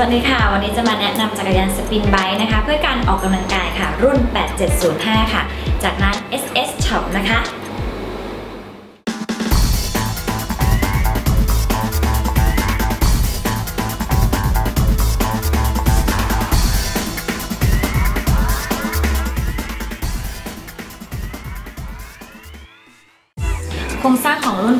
วัสดีค่ะ วันนี้จะมาแนะนำจักรยานสปินไบค์นะคะ เพื่อการออกกำลังกายค่ะ รุ่น 8705 ค่ะ จากนั้น SS Shop นะคะโครงสร้างของรุ่น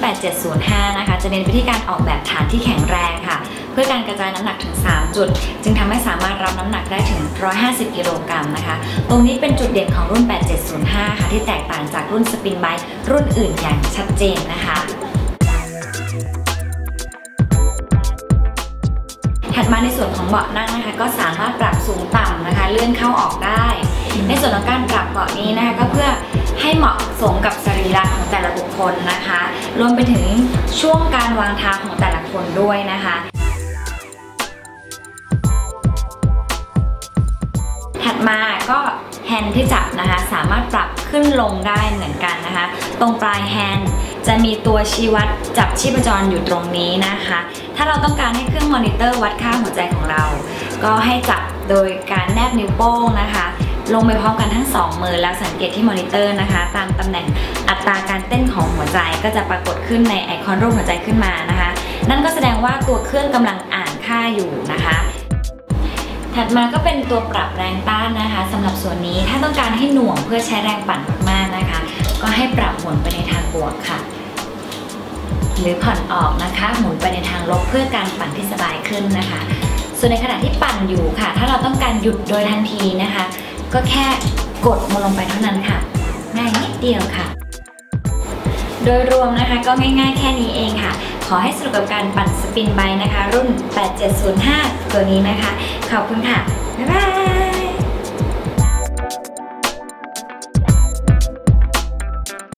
8705 นะคะ จะเน้นไปที่การออกแบบฐานที่แข็งแรงค่ะ เพื่อการกระจายน้ำหนักถึง 3 จุด จึงทำให้สามารถรับน้ำหนักได้ถึง 150 กิโลกรัมนะคะ ตรงนี้เป็นจุดเด่นของรุ่น 8705 ค่ะ ที่แตกต่างจากรุ่นสปินไบค์รุ่นอื่นอย่างชัดเจนนะคะถัดมาในส่วนของเบาะนั่งนะคะ ก็สามารถปรับสูงต่ำนะคะ เลื่อนเข้าออกได้ ในส่วนของการปรับเบาะนี้นะคะก็เพื่อให้เหมาะสมกับสรีระของแต่ละบุคคลนะคะ รวมไปถึงช่วงการวางเท้าของแต่ละคนด้วยนะคะ มาก็แฮนด์ที่จับนะคะ สามารถปรับขึ้นลงได้เหมือนกันนะคะ ตรงปลายแฮนด์จะมีตัวชี้วัดจับชีพจรอยู่ตรงนี้นะคะ ถ้าเราต้องการให้เครื่องมอนิเตอร์วัดค่าหัวใจของเรา ก็ให้จับโดยการแนบนิ้วโป้งนะคะลงไปพร้อมกันทั้งสองมือแล้วสังเกตที่มอนิเตอร์นะคะ ตามตำแหน่งอัตราการเต้นของหัวใจก็จะปรากฏขึ้นในไอคอนรูปหัวใจขึ้นมานะคะ นั่นก็แสดงว่าตัวเครื่องกำลังอ่านค่าอยู่นะคะ ถัดมาก็เป็นตัวปรับแรงต้านนะคะสำหรับส่วนนี้ถ้าต้องการให้หน่วงเพื่อใช้แรงปั่นมากๆนะคะ ก็ให้ปรับหมุนไปในทางบวกค่ะ หรือผ่อนออกนะคะ หมุนไปในทางลบเพื่อการปั่นที่สบายขึ้นนะคะ ส่วนในขณะที่ปั่นอยู่ค่ะ ถ้าเราต้องการหยุดโดยทันทีนะคะ ก็แค่กดมันลงไปเท่านั้นค่ะ ง่ายนิดเดียวค่ะ โดยรวมนะคะก็ง่ายๆ แค่นี้เองค่ะขอให้สนุกกับการปั่นสปินไบค์นะคะ รุ่น 8705 ตัวนี้นะคะ ขอบคุณค่ะ บ๊ายบาย